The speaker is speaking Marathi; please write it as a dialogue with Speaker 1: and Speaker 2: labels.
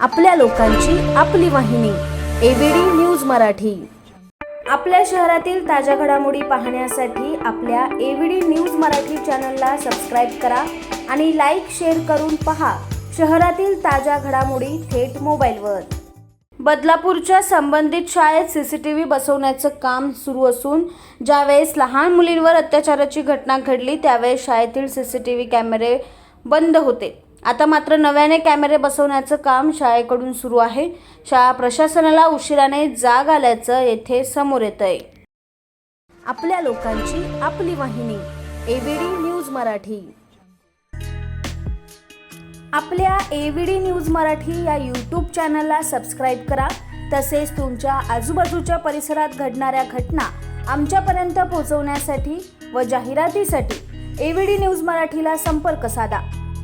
Speaker 1: आपल्या लोकांची आपली वाहिनी एबीडी न्यूज मराठी. आपल्या शहरातील ताज्या घडामोडी पाहण्यासाठी आपल्या एबीडी न्यूज मराठी चॅनलला सबस्क्राईब करा आणि लाईक शेअर करून पहा शहरातील ताज्या घडामोडी थेट मोबाईलवर. बदलापूरच्या संबंधित शाळेत सी सी टी व्ही बसवण्याचं काम सुरू असून ज्यावेळेस लहान मुलींवर अत्याचाराची घटना घडली त्यावेळेस शाळेतील सी सी टी व्ही कॅमेरे बंद होते. आता मात्र नव्याने कॅमेरे बसवण्याचं काम शाळेकडून सुरू आहे. शाळा प्रशासनाला उशिराने जाग आल्याचं येथे समोर येत आहे आपल्या लोकांची आपली वाहिनी एबीडी न्यूज मराठी. आपल्या एव्हीडी न्यूज मराठी या यूट्यूब चॅनलला सबस्क्राईब करा. तसेच तुमच्या आजूबाजूच्या परिसरात घडणाऱ्या घटना आमच्यापर्यंत पोहोचवण्यासाठी व जाहिरातीसाठी एव्हीडी न्यूज मराठीला संपर्क साधा.